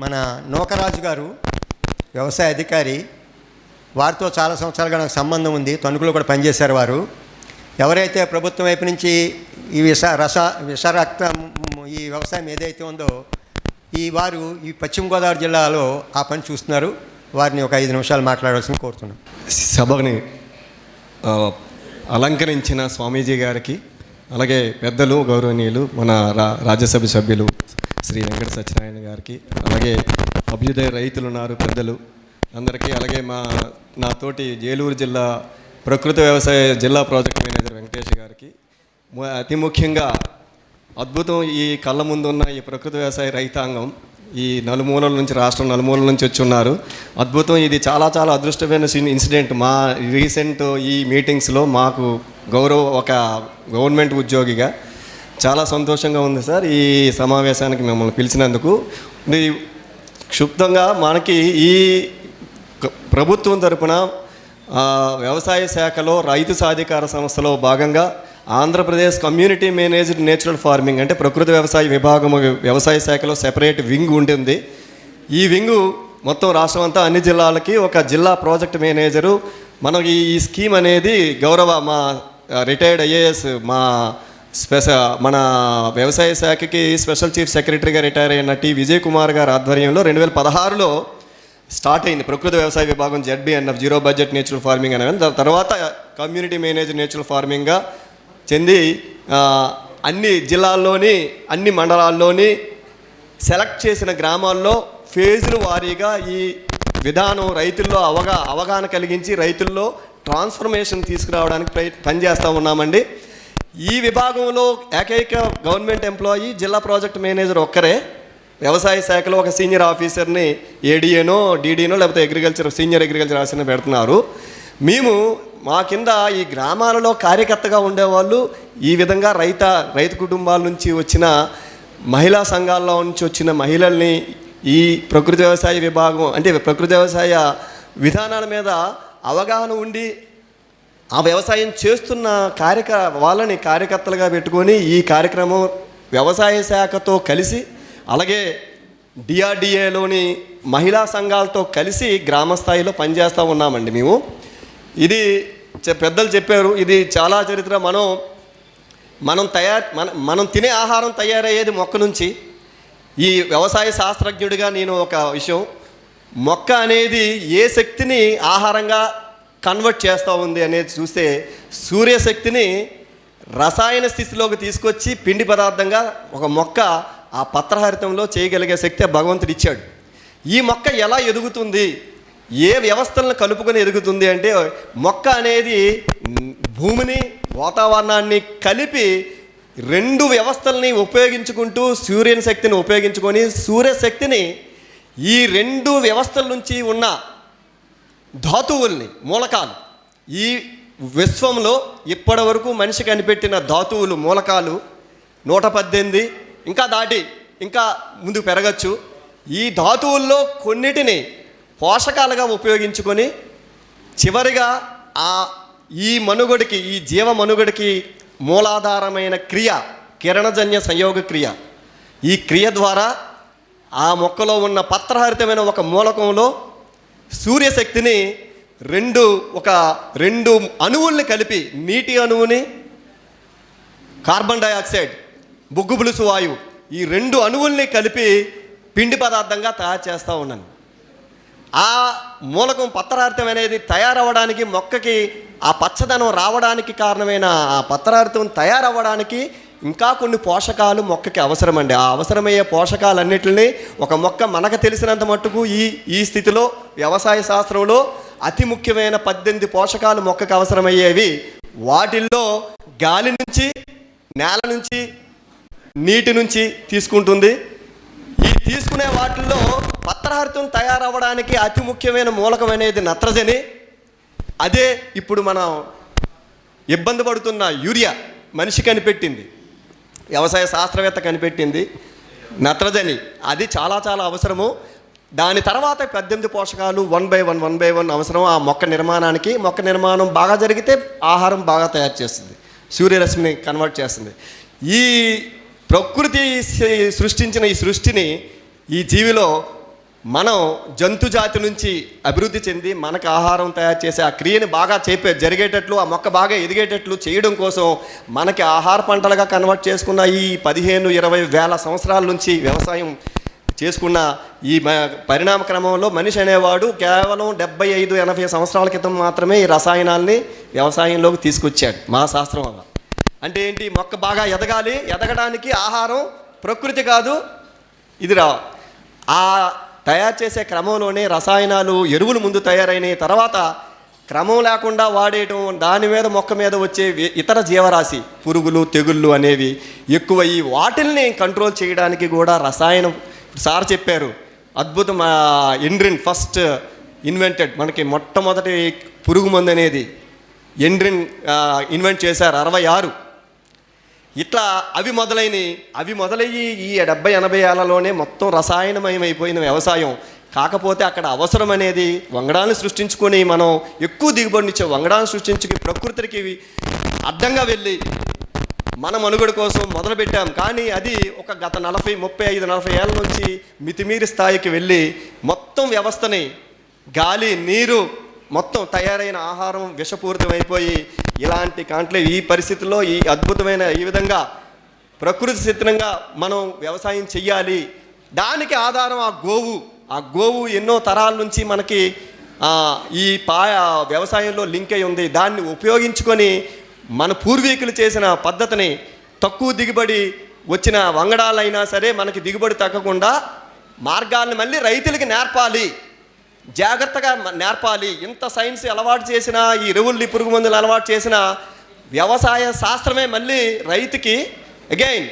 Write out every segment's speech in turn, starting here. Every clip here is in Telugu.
మన నూకరాజు గారు వ్యవసాయ అధికారి వారితో చాలా సంవత్సరాలుగా నాకు సంబంధం ఉంది తణుకులో కూడా పనిచేశారు వారు. ఎవరైతే ప్రభుత్వం వైపు నుంచి ఈ విష రస విషరక్త ఈ వ్యవసాయం ఏదైతే ఉందో ఈ వారు ఈ పశ్చిమ గోదావరి జిల్లాలో ఆ పని చూస్తున్నారు. వారిని ఒక ఐదు నిమిషాలు మాట్లాడాల్సింది కోరుతున్నాం. సభని అలంకరించిన స్వామీజీ గారికి అలాగే పెద్దలు గౌరవనీయులు మన రా రాజ్యసభ సభ్యులు శ్రీ వెంకట సత్యనారాయణ గారికి అలాగే అభ్యుదయ రైతులు ఉన్నారు పెద్దలు. అందరికీ అలాగే మా నాతోటి ఏలూరు జిల్లా ప్రకృతి వ్యవసాయ జిల్లా ప్రాజెక్ట్ మేనేజర్ వెంకటేష్ గారికి అతి ముఖ్యంగా అద్భుతం ఈ కళ్ళ ముందు ఉన్న ఈ ప్రకృతి వ్యవసాయ రైతాంగం ఈ నలుమూలల నుంచి రాష్ట్రం నలుమూలల నుంచి వచ్చి ఉన్నారు అద్భుతం ఇది చాలా చాలా అదృష్టమైన ఇన్సిడెంట్. మా రీసెంట్ ఈ మీటింగ్స్లో మాకు గౌరవ ఒక గవర్నమెంట్ ఉద్యోగిగా చాలా సంతోషంగా ఉంది సార్ ఈ సమావేశానికి మిమ్మల్ని పిలిచినందుకు. ఇది క్షుప్తంగా మనకి ఈ ప్రభుత్వం తరపున వ్యవసాయ శాఖలో రైతు సాధికార సంస్థలో భాగంగా Andhra Pradesh community managed natural farming అంటే ప్రకృతి వ్యవసాయ విభాగం వ్యవసాయ శాఖలో సెపరేట్ వింగ్ ఉంటుంది. ఈ వింగు మొత్తం రాష్ట్రం అంతా అన్ని జిల్లాలకి ఒక జిల్లా ప్రాజెక్ట్ మేనేజరు. మనం ఈ స్కీమ్ అనేది గౌరవ మా రిటైర్డ్ ఐఏఎస్ మా స్పెష మన వ్యవసాయ శాఖకి స్పెషల్ చీఫ్ సెక్రటరీగా రిటైర్ అయిన టి విజయ్ కుమార్ గారి ఆధ్వర్యంలో రెండు వేల పదహారులో స్టార్ట్ అయింది ప్రకృతి వ్యవసాయ విభాగం ZBNF zero budget natural farming అనేది దాని తర్వాత కమ్యూనిటీ మేనేజ్ నేచురల్ ఫార్మింగ్గా చెంది అన్ని జిల్లాల్లోని అన్ని మండలాల్లోని సెలెక్ట్ చేసిన గ్రామాల్లో ఫేజుల వారీగా ఈ విధానం రైతుల్లో అవగా అవగాహన కలిగించి రైతుల్లో ట్రాన్స్ఫర్మేషన్ తీసుకురావడానికి ప్రయ పనిచేస్తూ ఉన్నామండి. ఈ విభాగంలో ఏకైక గవర్నమెంట్ ఎంప్లాయీ జిల్లా ప్రాజెక్ట్ మేనేజర్ ఒక్కరే. వ్యవసాయ శాఖలో ఒక సీనియర్ ఆఫీసర్ని ఏడీఏనో డీడీనో లేకపోతే అగ్రికల్చర్ సీనియర్ అగ్రికల్చర్ ఆఫీసర్ని పెడుతున్నారు. మేము మా కింద ఈ గ్రామాలలో కార్యకర్తగా ఉండేవాళ్ళు ఈ విధంగా రైత రైతు కుటుంబాల నుంచి వచ్చిన మహిళా సంఘాల్లో నుంచి వచ్చిన మహిళల్ని ఈ ప్రకృతి వ్యవసాయ విభాగం అంటే ప్రకృతి వ్యవసాయ విధానాల మీద అవగాహన ఉండి ఆ వ్యవసాయం చేస్తున్న కార్యక వాళ్ళని కార్యకర్తలుగా పెట్టుకొని ఈ కార్యక్రమం వ్యవసాయ శాఖతో కలిసి అలాగే డిఆర్డిఏలోని మహిళా సంఘాలతో కలిసి గ్రామ స్థాయిలో పనిచేస్తూ ఉన్నామండి మేము. ఇది చె- పెద్దలు చెప్పారు ఇది చాలా చరిత్ర. మనం మనం తయారు మన మనం తినే ఆహారం తయారయ్యేది మొక్క నుంచి. ఈ వ్యవసాయ శాస్త్రజ్ఞుడిగా నేను ఒక విషయం మొక్క అనేది ఏ శక్తిని ఆహారంగా కన్వర్ట్ చేస్తూ ఉంది అనేది చూస్తే సూర్యశక్తిని రసాయన స్థితిలోకి తీసుకొచ్చి పిండి పదార్థంగా ఒక మొక్క ఆ పత్రహరితంలో చేయగలిగే శక్తి భగవంతుడు ఇచ్చాడు. ఈ మొక్క ఎలా ఎదుగుతుంది? ఏ వ్యవస్థలను కలుపుకొని ఎదుగుతుంది అంటే మొక్క అనేది భూమిని వాతావరణాన్ని కలిపి రెండు వ్యవస్థల్ని ఉపయోగించుకుంటూ సూర్యుని శక్తిని ఉపయోగించుకొని సూర్యశక్తిని ఈ రెండు వ్యవస్థల నుంచి ఉన్న ధాతువుల్ని మూలకాలు. ఈ విశ్వంలో ఇప్పటి వరకు మనిషి కనిపెట్టిన ధాతువులు మూలకాలు నూట పద్దెనిమిది ఇంకా దాటి ఇంకా ముందుకు పెరగచ్చు. ఈ ధాతువుల్లో కొన్నిటిని పోషకాలుగా ఉపయోగించుకొని చివరిగా ఆ ఈ మనుగడికి ఈ జీవ మనుగడికి మూలాధారమైన క్రియ కిరణజన్య సంయోగ క్రియ. ఈ క్రియ ద్వారా ఆ మొక్కలో ఉన్న పత్రహరితమైన ఒక మూలకంలో సూర్యశక్తిని రెండు ఒక రెండు అణువుల్ని కలిపి నీటి అణువుని కార్బన్ డయాక్సైడ్ బొగ్గు పులుసు వాయువు ఈ రెండు అణువుల్ని కలిపి పిండి పదార్థంగా తయారు చేస్తూ ఉన్నాను. ఆ మూలకం పత్రార్థం అనేది తయారవ్వడానికి మొక్కకి ఆ పచ్చదనం రావడానికి కారణమైన ఆ పత్రార్థం తయారవ్వడానికి ఇంకా కొన్ని పోషకాలు మొక్కకి అవసరమండి. ఆ అవసరమయ్యే పోషకాలన్నిటిని ఒక మొక్క మనకు తెలిసినంత మట్టుకు ఈ ఈ స్థితిలో వ్యవసాయ శాస్త్రంలో అతి ముఖ్యమైన పద్దెనిమిది పోషకాలు మొక్కకు అవసరమయ్యేవి. వాటిల్లో గాలి నుంచి నేల నుంచి నీటి నుంచి తీసుకుంటుంది. ఈ తీసుకునే వాటిల్లో పత్రహరితం తయారవ్వడానికి అతి ముఖ్యమైన మూలకం అనేది నత్రజని. అదే ఇప్పుడు మనం ఇబ్బంది పడుతున్న యూరియా మనిషి కనిపెట్టింది వ్యవసాయ శాస్త్రవేత్త కనిపెట్టింది. నత్రజని అది చాలా చాలా అవసరము. దాని తర్వాత పద్దెనిమిది పోషకాలు one by one one by one అవసరం. ఆ మొక్క నిర్మాణానికి మొక్క నిర్మాణం బాగా జరిగితే ఆహారం బాగా తయారు చేస్తుంది. సూర్యరశ్మిని కన్వర్ట్ చేస్తుంది. ఈ ప్రకృతి సృష్టించిన ఈ సృష్టిని ఈ జీవిలో మనం జంతు జాతి నుంచి అభివృద్ధి చెంది మనకు ఆహారం తయారు చేసే ఆ క్రియని బాగా చేపే జరిగేటట్లు ఆ మొక్క బాగా ఎదిగేటట్లు చేయడం కోసం మనకి ఆహార పంటలుగా కన్వర్ట్ చేసుకున్న ఈ పదిహేను ఇరవై వేల సంవత్సరాల నుంచి వ్యవసాయం చేసుకున్న ఈ పరిణామ క్రమంలో మనిషి అనేవాడు కేవలం డెబ్బై ఐదు ఎనభై సంవత్సరాల క్రితం మాత్రమే ఈ రసాయనాల్ని వ్యవసాయంలోకి తీసుకొచ్చాడు మా శాస్త్రం వల్ల. అంటే ఏంటి? మొక్క బాగా ఎదగాలి ఎదగడానికి ఆహారం ప్రకృతి కాదు ఇది రా ఆ తయారు చేసే క్రమంలోనే రసాయనాలు ఎరువులు ముందు తయారైనాయి. తర్వాత క్రమం లేకుండా వాడేయటం దాని మీద మొక్క మీద వచ్చే ఇతర జీవరాశి పురుగులు తెగుళ్ళు అనేవి ఎక్కువయ్యి వాటిల్ని కంట్రోల్ చేయడానికి కూడా రసాయనం సార్ చెప్పారు. అద్భుతం ఎండ్రిన్ ఫస్ట్ ఇన్వెంటెడ్ మనకి మొట్టమొదటి పురుగు మందు అనేది. ఎండ్రిన్ ఇన్వెంట్ చేశారు అరవై ఆరు. ఇట్లా అవి మొదలైనవి అవి మొదలయ్యి ఈ డెబ్బై ఎనభై ఏళ్ళలోనే మొత్తం రసాయనమయమైపోయిన వ్యవసాయం. కాకపోతే అక్కడ అవసరం అనేది వంగడాన్ని సృష్టించుకొని మనం ఎక్కువ దిగుబడినిచ్చే వంగడాన్ని సృష్టించుకుని ప్రకృతికి అడ్డంగా వెళ్ళి మన మనుగడ కోసం మొదలుపెట్టాం. కానీ అది ఒక గత నలభై ముప్పై ఐదు నలభై ఏళ్ళ నుంచి మితిమీరి స్థాయికి వెళ్ళి మొత్తం వ్యవస్థని గాలి నీరు మొత్తం తయారైన ఆహారం విషపూరితమైపోయి ఇలాంటి కాంట్లే ఈ పరిస్థితుల్లో ఈ అద్భుతమైన ఈ విధంగా ప్రకృతి సిద్ధంగా మనం వ్యవసాయం చెయ్యాలి. దానికి ఆధారం ఆ గోవు. ఆ గోవు ఎన్నో తరాల నుంచి మనకి ఈ పా వ్యవసాయంలో లింక్ అయి ఉంది. దాన్ని ఉపయోగించుకొని మన పూర్వీకులు చేసిన పద్ధతిని తక్కువ దిగుబడి వచ్చిన వంగడాలైనా సరే మనకి దిగుబడి తగ్గకుండా మార్గాల్ని మళ్ళీ రైతులకి నేర్పాలి. జాగ్రత్తగా నేర్పాలి. ఇంత సైన్స్ అలవాటు చేసినా ఈ ఎరువుల్ని పురుగు మందులు అలవాటు చేసిన వ్యవసాయ శాస్త్రమే మళ్ళీ రైతుకి అగైన్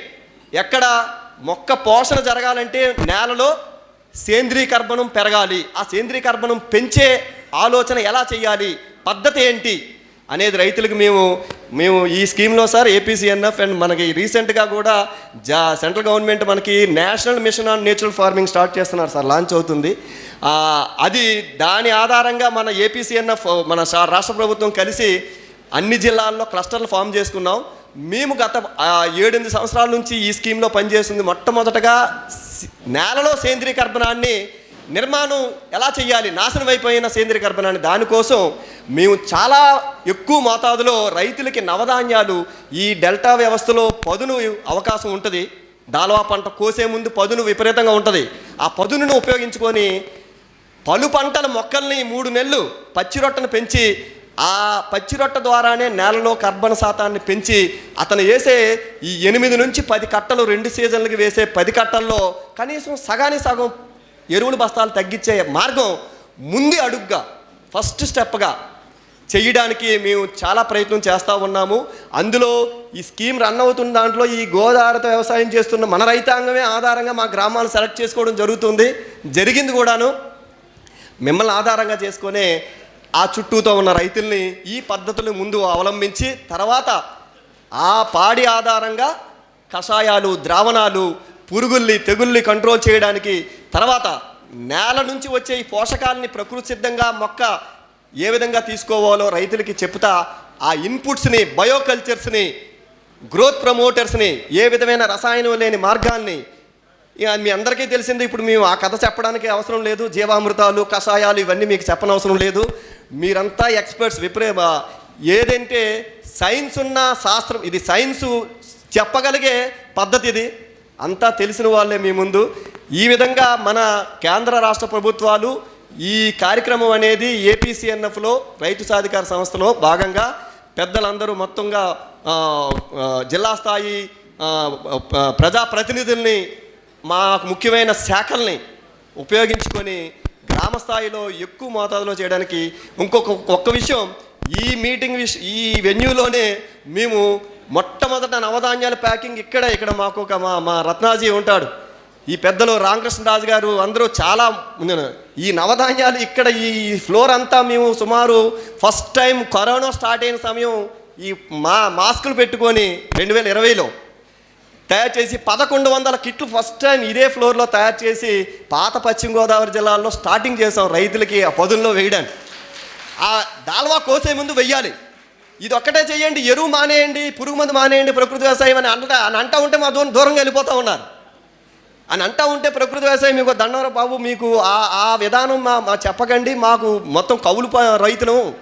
ఎక్కడ మొక్క పోషణ జరగాలంటే నేలలో సేంద్రీయ పెరగాలి. ఆ సేంద్రీయ పెంచే ఆలోచన ఎలా చేయాలి? పద్ధతి ఏంటి? అనేది రైతులకు మేము మేము ఈ స్కీమ్లో సార్ ఏపీసీఎన్ఎఫ్ అండ్ మనకి రీసెంట్గా కూడా జా సెంట్రల్ గవర్నమెంట్ మనకి national mission on natural farming start చేస్తున్నారు సార్ లాంచ్ అవుతుంది. అది దాని ఆధారంగా మన ఏపీసీఎన్ఎఫ్ మన రాష్ట్ర ప్రభుత్వం కలిసి అన్ని జిల్లాల్లో క్లస్టర్లు ఫామ్ చేసుకున్నాం. మేము గత ఏడెనిమిది సంవత్సరాల నుంచి ఈ స్కీమ్లో పనిచేస్తుంది. మొట్టమొదటగా నేలలో సేంద్రీయ కర్బనాన్ని నిర్మాణం ఎలా చేయాలి నాశనం అయిపోయిన సేంద్రియ గర్భణాన్ని దానికోసం మేము చాలా ఎక్కువ మోతాదులో రైతులకి నవధాన్యాలు ఈ డెల్టా వ్యవస్థలో పదును అవకాశం ఉంటుంది. దాల్వా పంట కోసే ముందు పదును విపరీతంగా ఉంటుంది. ఆ పదునును ఉపయోగించుకొని పలు పంటల మొక్కల్ని మూడు నెలలు పచ్చి రొట్టను పెంచి ఆ పచ్చి రొట్ట ద్వారానే నేలలో కర్బన శాతాన్ని పెంచి అతను వేసే ఈ ఎనిమిది నుంచి పది కట్టలు రెండు సీజన్లకి వేసే పది కట్టల్లో కనీసం సగానికి సగం ఎరువుల బస్తాలు తగ్గించే మార్గం ముందు అడుగ్గా ఫస్ట్ స్టెప్గా చేయడానికి మేము చాలా ప్రయత్నం చేస్తూ ఉన్నాము. అందులో ఈ స్కీమ్ రన్ అవుతున్న దాంట్లో ఈ గోదావరితో వ్యవసాయం చేస్తున్న మన రైతాంగమే ఆధారంగా మా గ్రామాలు సెలెక్ట్ చేసుకోవడం జరుగుతుంది. జరిగింది కూడాను మిమ్మల్ని ఆధారంగా చేసుకునే ఆ చుట్టూతో ఉన్న రైతుల్ని ఈ పద్ధతులు ముందు అవలంబించి తర్వాత ఆ పాడి ఆధారంగా కషాయాలు ద్రావణాలు పురుగుల్ని తెగుల్ని కంట్రోల్ చేయడానికి తర్వాత నేల నుంచి వచ్చే ఈ పోషకాలని ప్రకృతి సిద్ధంగా మొక్క ఏ విధంగా తీసుకోవాలో రైతులకి చెప్తా ఆ ఇన్పుట్స్ని బయోకల్చర్స్ని గ్రోత్ ప్రమోటర్స్ని ఏ విధమైన రసాయనం లేని మార్గాల్ని ఇక మీ అందరికీ తెలిసింది ఇప్పుడు మేము ఆ కథ చెప్పడానికి అవసరం లేదు జీవామృతాలు కషాయాలు ఇవన్నీ మీకు చెప్పనవసరం లేదు. మీరంతా ఎక్స్పర్ట్స్ విపరీ ఏదంటే సైన్స్ ఉన్న శాస్త్రం ఇది సైన్సు చెప్పగలిగే పద్ధతి ఇది. అంతా తెలిసిన వాళ్ళే మీ ముందు. ఈ విధంగా మన కేంద్ర రాష్ట్ర ప్రభుత్వాలు ఈ కార్యక్రమం అనేది ఏపీసీఎన్ఎఫ్లో రైతు సాధికార సంస్థలో భాగంగా పెద్దలందరూ మొత్తంగా జిల్లా స్థాయి ప్రజాప్రతినిధుల్ని మాకు ముఖ్యమైన శాఖల్ని ఉపయోగించుకొని గ్రామ స్థాయిలో ఎక్కువ మోతాదులో చేయడానికి ఇంకొక ఒక్క విషయం ఈ మీటింగ్ విష ఈ వెన్యూలోనే మేము మొట్టమొదట నవధాన్యాల ప్యాకింగ్ ఇక్కడ ఇక్కడ మాకు ఒక మా మా రత్నాజీ ఉంటాడు. ఈ పెద్దలు రామకృష్ణరాజు గారు అందరూ చాలా ఈ నవధాన్యాలు ఇక్కడ ఈ ఫ్లోర్ అంతా మేము సుమారు ఫస్ట్ టైం కరోనా స్టార్ట్ అయిన సమయం ఈ మా మాస్కులు పెట్టుకొని రెండు వేల ఇరవైలో తయారు చేసి పదకొండు వందల కిట్లు ఫస్ట్ టైం ఇదే ఫ్లోర్లో తయారు చేసి పాత పశ్చిమ గోదావరి జిల్లాలో స్టార్టింగ్ చేసాం రైతులకి ఆ పదుల్లో వేయడానికి. ఆ దాల్వా కోసే ముందు వెయ్యాలి. ఇది ఒక్కటే చేయండి ఎరువు మానేయండి పురుగు మందు మానేయండి ప్రకృతి వ్యవసాయం అని అంట అని అంటా ఉంటే మా దూరం దూరంగా వెళ్ళిపోతూ ఉన్నారు. అని అంటా ఉంటే ప్రకృతి వ్యవసాయం మీకు దండవర బాబు మీకు ఆ ఆ విధానం మా మా చెప్పకండి మాకు మొత్తం కౌలు ప- రైతులు.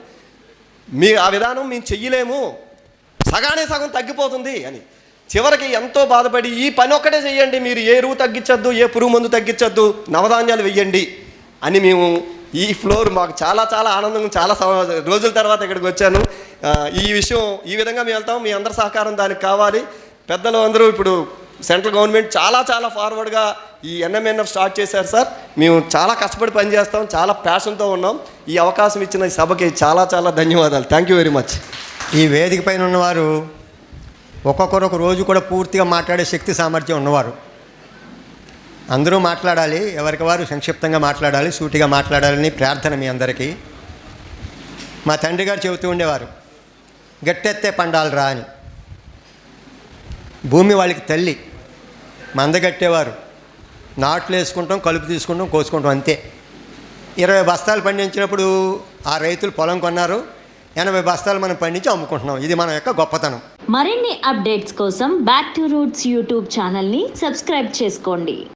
మీ ఆ విధానం మేము చెయ్యలేము. సగానే సగం తగ్గిపోతుంది అని. చివరికి ఎంతో బాధపడి ఈ పని ఒక్కటే చేయండి మీరు ఏ ఎరువు తగ్గించద్దు ఏ పురుగు మందు తగ్గించద్దు నవధాన్యాలు వెయ్యండి అని మేము ఈ ఫ్లోర్ మాకు చాలా చాలా ఆనందంగా చాలా రోజుల తర్వాత ఇక్కడికి వచ్చాను. ఈ విషయం ఈ విధంగా మేము వెళ్తాం. మీ అందరి సహకారం దానికి కావాలి. పెద్దలు అందరూ ఇప్పుడు సెంట్రల్ గవర్నమెంట్ చాలా చాలా ఫార్వర్డ్గా ఈ ఎన్ఎంఎన్ఎఫ్ స్టార్ట్ చేశారు సార్. మేము చాలా కష్టపడి పనిచేస్తాం. చాలా ప్యాషన్తో ఉన్నాం. ఈ అవకాశం ఇచ్చిన ఈ సభకి చాలా చాలా ధన్యవాదాలు. థ్యాంక్ యూ వెరీ మచ్ ఈ వేదిక పైన ఉన్నవారు ఒక్కొక్కరు ఒక రోజు కూడా పూర్తిగా మాట్లాడే శక్తి సామర్థ్యం ఉన్నవారు. అందరూ మాట్లాడాలి ఎవరికి వారు సంక్షిప్తంగా మాట్లాడాలి సూటిగా మాట్లాడాలని ప్రార్థన మీ అందరికీ. మా తండ్రి గారు చెబుతూ ఉండేవారు గట్టెత్తే పండాలరా అని. భూమి వాళ్ళకి తల్లి మందగట్టేవారు నాట్లు వేసుకుంటాం కలుపు తీసుకుంటాం కోసుకుంటాం అంతే. ఇరవై బస్తాలు పండించినప్పుడు ఆ రైతులు పొలం కొన్నారు ఎనభై బస్తాలు మనం పండించి అమ్ముకుంటున్నాం. ఇది మన యొక్క గొప్పతనం. మరిన్ని అప్డేట్స్ కోసం బ్యాక్ టు రూట్స్ యూట్యూబ్ ఛానల్ని సబ్స్క్రైబ్ చేసుకోండి.